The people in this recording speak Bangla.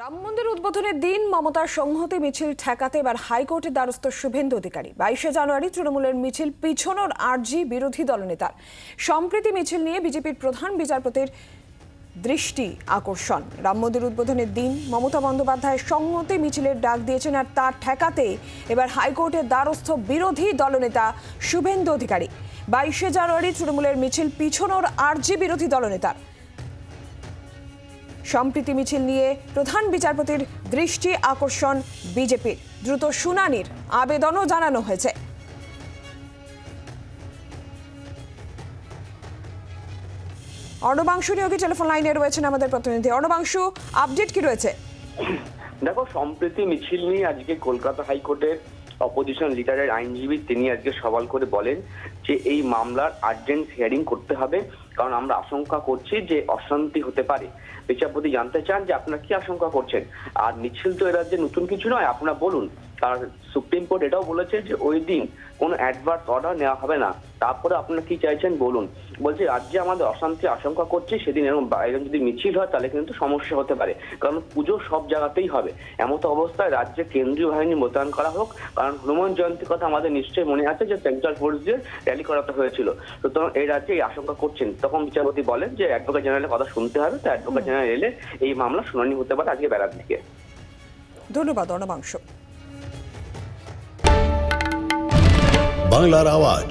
রাম মন্দির উদ্বোধনের দিন মমতার সংহতি মিছিল ঠেকাতে এবার হাইকোর্টের দ্বারস্থ শুভেন্দু অধিকারী। বাইশে জানুয়ারি তৃণমূলের মিছিল পিছনোর আরজি বিরোধী দলনেতার। সম্প্রীতি মিছিল নিয়ে বিজেপির প্রধান বিচারপতির দৃষ্টি আকর্ষণ। রাম মন্দির উদ্বোধনের দিন মমতা বন্দ্যোপাধ্যায় সংহতি মিছিলের ডাক দিয়েছেন আর তার ঠেকাতে এবার হাইকোর্টের দ্বারস্থ বিরোধী দলনেতা শুভেন্দু অধিকারী। বাইশে জানুয়ারি তৃণমূলের মিছিল পিছনোর আরজি বিরোধী দলনেতার। সম্প্রীতি মিছিল নিয়ে প্রধান বিচারপতির দৃষ্টি আকর্ষণ বিজেপির। দ্রুত শুনানির আবেদনও জানানো হয়েছে। অর্ণবাংশু নিয়োগী টেলিফোন লাইনে রয়েছেন আমাদের প্রতিনিধি। অর্ণবাংশু, আপডেট কি রয়েছে? দেখো, সম্প্রীতি মিছিল নিয়ে আজকে কলকাতা হাইকোর্টের অপোজিশন লিডারের আইনজীবী তিনি আজকে সওয়াল করে বলেন যে এই মামলার আর্জেন্ট হিয়ারিং করতে হবে। কারণ আমরা আশঙ্কা করছি যে অশান্তি হতে পারে। বিচারপতি জানতে চান যে আপনারা কি আশঙ্কা করছেন? আর মিছিল তো এরা যে নতুন কিছু নয়, আপনারা বলুন। আর সুপ্রিম কোর্ট এটাও বলেছে যে ওই দিন কোনো অ্যাডভার্স অর্ডার নেওয়া হবে না। তারপরে আপনারা কি চাইছেন? বলুন। বলছে রাজ্যে আমাদের অশান্তি আশঙ্কা করছে সেদিন এরকম বাইরে যদি মিছিল হয় তাহলে কিন্তু সমস্যা হতে পারে। কারণ পুজো সব জায়গাতেই হবে। এমত অবস্থায় রাজ্যে কেন্দ্রীয় বাহিনী মোতায়েন করা হোক। কারণ হনুমান জয়ন্তীর কথা আমাদের নিশ্চয়ই মনে আছে যে সেন্ট্রাল ফোর্স দিয়ে র্যালি করাতে হয়েছিল। সুতরাং এই রাজ্যে এই আশঙ্কা করছেন। তখন বিচারপতি বলেন যে অ্যাডভোকেট জেনারেলের কথা শুনতে হবে। তো অ্যাডভোকেট জেনারেল এলে এই মামলা শুনানি হতে পারে আজকে বেলার দিকে। ধন্যবাদ অর্ণবাংশু বাংলার আওয়াজ।